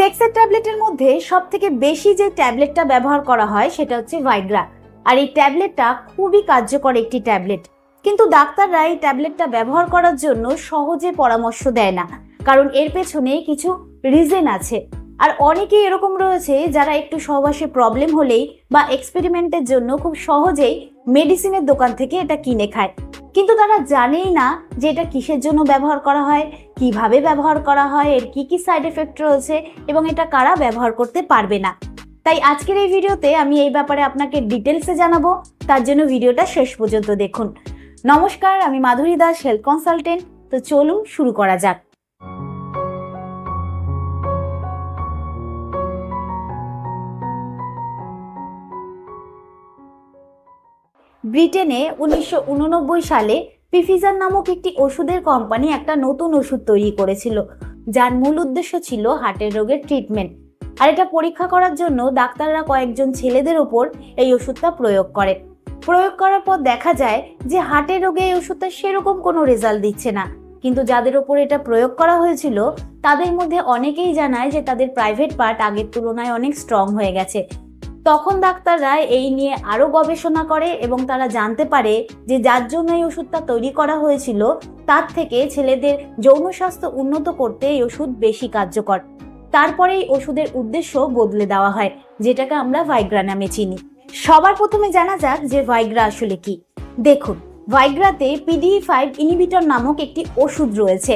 টেক্সের ট্যাবলেটের মধ্যে সব থেকে বেশি যে ট্যাবলেটটা ব্যবহার করা হয়, সেটা হচ্ছে ভাইগ্রা আর এই ট্যাবলেটটা খুবই কার্যকর একটি ট্যাবলেট কিন্তু ডাক্তাররা এই ট্যাবলেটটা ব্যবহার করার জন্য সহজে পরামর্শ দেয় না। কারণ এর পেছনে কিছু রিজেন আছে। আর অনেকেই এরকম রয়েছে যারা একটু সহবাসে প্রবলেম হলেই বা এক্সপেরিমেন্টের জন্য খুব সহজেই মেডিসিনের দোকান থেকে এটা কিনে খায়। কিন্তু তারা জানেই না যে এটা কিসের জন্য ব্যবহার করা হয়, কীভাবে ব্যবহার করা হয়, এর কি কি সাইড এফেক্ট রয়েছে এবং এটা কারা ব্যবহার করতে পারবে না। তাই আজকের এই ভিডিওতে আমি এই ব্যাপারে আপনাকে ডিটেলসে জানাব, তার জন্য ভিডিওটা শেষ পর্যন্ত দেখুন। নমস্কার, আমি মাধুরী দাস হেলথ কনসালটেন্ট তো চলুন শুরু করা যাক। ব্রিটেনে উনিশশো ঊননব্বই সালে পিফিজার নামক একটি ওষুধের কোম্পানি একটা নতুন ওষুধ তৈরি করেছিল, যার মূল উদ্দেশ্য ছিল হার্টের রোগের ট্রিটমেন্ট। আর এটা পরীক্ষা করার জন্য ডাক্তাররা কয়েকজন ছেলেদের ওপর এই ওষুধটা প্রয়োগ করে। প্রয়োগ করার পর দেখা যায় যে হার্টের রোগে এই ওষুধটা সেরকম কোনো রেজাল্ট দিচ্ছে না। কিন্তু যাদের ওপর এটা প্রয়োগ করা হয়েছিল, তাদের মধ্যে অনেকেই জানায় যে তাদের প্রাইভেট পার্ট আগের তুলনায় অনেক স্ট্রং হয়ে গেছে। তখন ডাক্তাররা এই নিয়ে আরও গবেষণা করে এবং তারা জানতে পারে যে যার জন্য এই ওষুধটা তৈরি করা হয়েছিল, তার থেকে ছেলেদের যৌন স্বাস্থ্য উন্নত করতে এই ওষুধ বেশি কার্যকর। তারপরে এই ওষুধের উদ্দেশ্য বদলে দেওয়া হয়, যেটাকে আমরা ভাইগ্রা নামে চিনি। সবার প্রথমে জানা যাক যে ভাইগ্রা আসলে কি। দেখুন, ভাইগ্রাতে পিডি ফাইভ ইনিবিটর নামক একটি ওষুধ রয়েছে।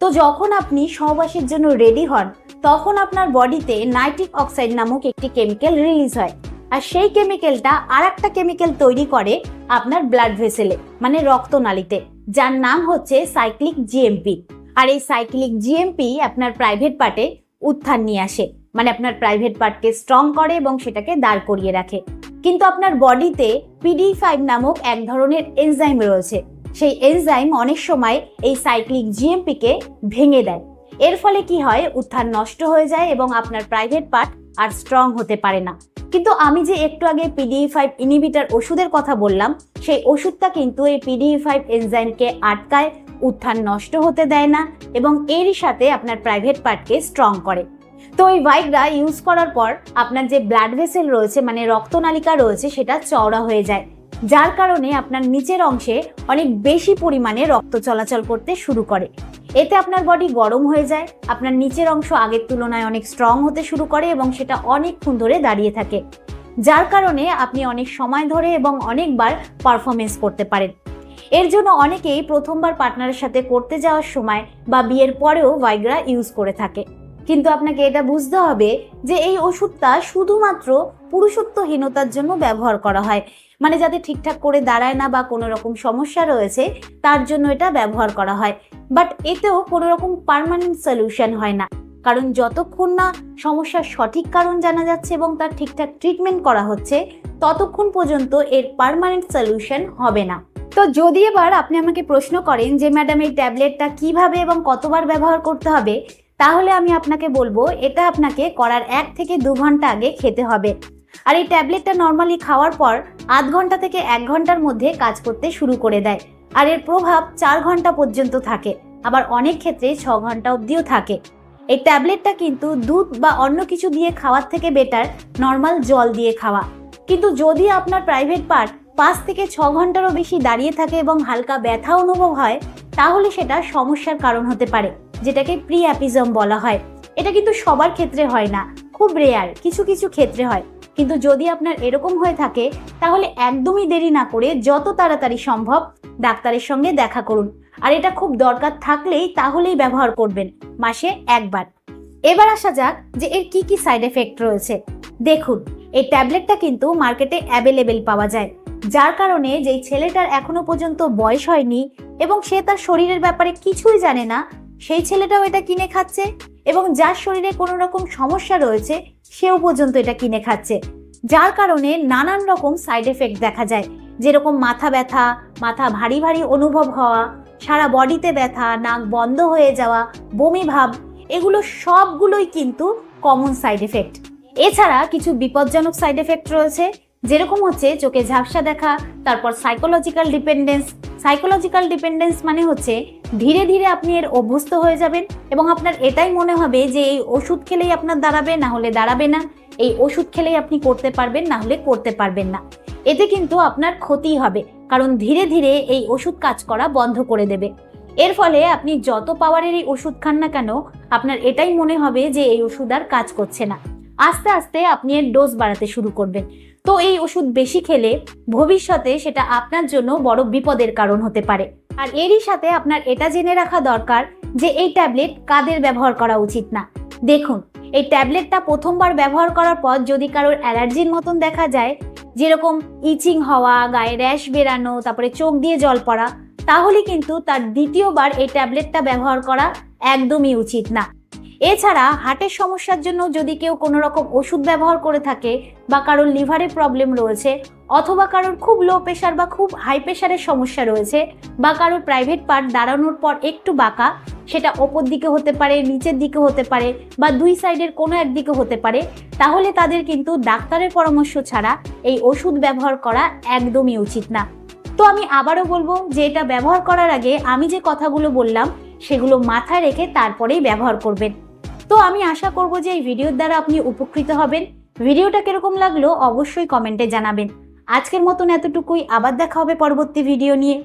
তো যখন আপনি সহবাসের জন্য রেডি হন তখন আপনার বডিতে নাইট্রিক অক্সাইড নামক একটি কেমিক্যাল রিলিজ হয়। আর সেই কেমিক্যালটা আর একটা কেমিক্যাল তৈরি করে আপনার ব্লাড ভেসেলে মানে রক্তনালীতে, যার নাম হচ্ছে সাইক্লিক জিএমপি আর এই সাইক্লিক জিএমপি আপনার প্রাইভেট পার্টে উত্থান নিয়ে আসে মানে আপনার প্রাইভেট পার্টকে স্ট্রং করে এবং সেটাকে দাঁড় করিয়ে রাখে। কিন্তু আপনার বডিতে পিডি ফাইভ নামক এক ধরনের এনজাইম রয়েছে। সেই এনজাইম অনেক সময় এই সাইক্লিক জিএমপিকে ভেঙে দেয়। এর ফলে কি হয়, উত্থান নষ্ট হয়ে যায় এবং আপনার প্রাইভেট পার্ট আর স্ট্রং হতে পারে না। কিন্তু আমি যে একটু আগে পিডিই ফাইভ ইনিবিটার ওষুধের কথা বললাম, সেই ওষুধটা কিন্তু এই পিডিই ফাইভ এনজাইমকে আটকায়, উত্থান নষ্ট হতে দেয় না এবং এরই সাথে আপনার প্রাইভেট পার্টকে স্ট্রং করে। তো এই ভাইগরা ইউজ করার পর আপনার যে ব্লাড ভেসেল রয়েছে মানে রক্তনালিকা রয়েছে, সেটা চওড়া হয়ে যায়। যার কারণে আপনার নিচের অংশে অনেক বেশি পরিমাণে রক্ত চলাচল করতে শুরু করে। এতে আপনার বডি গরম হয়ে যায়, আপনার নিচের অংশ আগের তুলনায় অনেক স্ট্রং হতে শুরু করে এবং সেটা অনেকক্ষণ ধরে দাঁড়িয়ে থাকে। যার কারণে আপনি অনেক সময় ধরে এবং অনেকবার পারফরমেন্স করতে পারেন। এর জন্য অনেকেই প্রথমবার পার্টনারের সাথে করতে যাওয়ার সময় বা বিয়ের পরেও ভাইগ্রা ইউজ করে থাকে। কিন্তু আপনাকে এটা বুঝতে হবে যে এই ওষুধটা শুধুমাত্র পুরুষত্বহীনতার জন্য ব্যবহার করা হয়। মানে যাতে ঠিকঠাক করে দাঁড়ায় না বা কোনো রকম সমস্যা রয়েছে, তার জন্য এটা ব্যবহার করা হয়। বাট এতেও কোনো রকম পারমানেন্ট সলিউশন হয় না। কারণ যতক্ষণ না সমস্যার সঠিক কারণ জানা যাচ্ছে এবং তার ঠিকঠাক ট্রিটমেন্ট করা হচ্ছে, ততক্ষণ পর্যন্ত এর পারমানেন্ট সলিউশন হবে না। তো যদি এবার আপনি আমাকে প্রশ্ন করেন যে, ম্যাডাম, এই ট্যাবলেটটা কীভাবে এবং কতবার ব্যবহার করতে হবে? তাহলে আমি আপনাকে বলব, এটা আপনাকে করার এক থেকে দু ঘণ্টা আগে খেতে হবে। আর এই ট্যাবলেটটা নর্মালি খাওয়ার পর আধ ঘণ্টা থেকে এক ঘণ্টার মধ্যে কাজ করতে শুরু করে দেয়। আর এর প্রভাব চার ঘণ্টা পর্যন্ত থাকে, আবার অনেক ক্ষেত্রে ছ ঘণ্টা অবধিও থাকে। এই ট্যাবলেটটা কিন্তু দুধ বা অন্য কিছু দিয়ে খাওয়ার থেকে বেটার নর্মাল জল দিয়ে খাওয়া। কিন্তু যদি আপনার প্রাইভেট পার্ট পাঁচ থেকে ছ ঘন্টারও বেশি দাঁড়িয়ে থাকে এবং হালকা ব্যথা অনুভব হয়, তাহলে সেটা সমস্যার কারণ হতে পারে। যেটাকে প্রি অ্যাপিজম বলা হয়। এটা কিন্তু সবার ক্ষেত্রে হয় না, খুব রেয়ার কিছু কিছু ক্ষেত্রে হয়। কিন্তু যদি আপনার এরকম হয়ে থাকে, তাহলে একদমই দেরি না করে যত তাড়াতাড়ি সম্ভব ডাক্তারের সঙ্গে দেখা করুন। আর এটা খুব দরকার থাকলেই তাহলেই ব্যবহার করবেন, মাসে একবার। এবার আসা যাক যে এর কি কি সাইড এফেক্ট রয়েছে। দেখুন, এই ট্যাবলেটটা কিন্তু মার্কেটে অ্যাভেলেবেল পাওয়া যায়। যার কারণে যেই ছেলেটার এখনও পর্যন্ত বয়স হয়নি এবং সে তার শরীরের ব্যাপারে কিছুই জানে না সেই ছেলেটাও এটা কিনে খাচ্ছে এবং যার শরীরে কোনো রকম সমস্যা রয়েছে, সেও পর্যন্ত এটা কিনে খাচ্ছে। যার কারণে নানান রকম সাইড এফেক্ট দেখা যায়। যেরকম মাথা ব্যথা, মাথা ভারী ভারী অনুভব হওয়া, সারা বডিতে ব্যথা, নাক বন্ধ হয়ে যাওয়া, বমি ভাব, এগুলো সবগুলোই কিন্তু কমন সাইড এফেক্ট এছাড়া কিছু বিপজ্জনক সাইড এফেক্ট রয়েছে যেরকম হচ্ছে চোখে ঝাপসা দেখা, তারপর সাইকোলজিক্যাল ডিপেন্ডেন্স সাইকোলজিক্যাল ডিপেন্ডেন্স মানে হচ্ছে ধীরে ধীরে আপনি এর অভ্যস্ত হয়ে যাবেন এবং আপনার এটাই মনে হবে যে এই ওষুধ খেলেই আপনার দাঁড়াবে, না হলে দাঁড়াবে না। এই ওষুধ খেলেই আপনি করতে পারবেন, না হলে করতে পারবেন না। এতে কিন্তু আপনার ক্ষতি হবে, কারণ ধীরে ধীরে এই ওষুধ কাজ করা বন্ধ করে দেবে। এর ফলে আপনি যত পাওয়ারেরই ওষুধ খান না কেন, আপনার এটাই মনে হবে যে এই ওষুধ আর কাজ করছে না। আস্তে আস্তে আপনি এর ডোজ বাড়াতে শুরু করবেন। তো এই ওষুধ বেশি খেলে ভবিষ্যতে সেটা আপনার জন্য বড় বিপদের কারণ হতে পারে। আর এরই সাথে আপনার এটা জেনে রাখা দরকার যে এই ট্যাবলেট কাদের ব্যবহার করা উচিত না। দেখুন, এই ট্যাবলেটটা প্রথমবার ব্যবহার করার পর যদি কারোর অ্যালার্জির মতন দেখা যায়, যেরকম ইচিং হওয়া, গায়ে র্যাশ বেরানো, তারপরে চোখ দিয়ে জল পড়া, তাহলে কিন্তু তার দ্বিতীয়বার এই ট্যাবলেটটা ব্যবহার করা একদমই উচিত না। এছাড়া হার্টের সমস্যার জন্য যদি কেউ কোনো রকম ওষুধ ব্যবহার করে থাকে বা কারোর লিভারে প্রবলেম রয়েছে অথবা কারোর খুব লো প্রেশার বা খুব হাই প্রেশারের সমস্যা রয়েছে বা কারোর প্রাইভেট পার্ট দাঁড়ানোর পর একটু বাঁকা, সেটা ওপর দিকে হতে পারে, নিচের দিকে হতে পারে বা দুই সাইডের কোনো একদিকে হতে পারে, তাহলে তাদের কিন্তু ডাক্তারের পরামর্শ ছাড়া এই ওষুধ ব্যবহার করা একদমই উচিত না। তো আমি আবারও বলব যে এটা ব্যবহার করার আগে আমি যে কথাগুলো বললাম, সেগুলো মাথায় রেখে তারপরেই ব্যবহার করবেন। তো আমি আশা করব যে এই ভিডিওর দ্বারা আপনি উপকৃত হবেন। ভিডিওটা কীরকম লাগল অবশ্যই কমেন্টে জানাবেন। আজকের মতন এতটুকুই। আবার দেখা হবে পরবর্তী ভিডিও নিয়ে।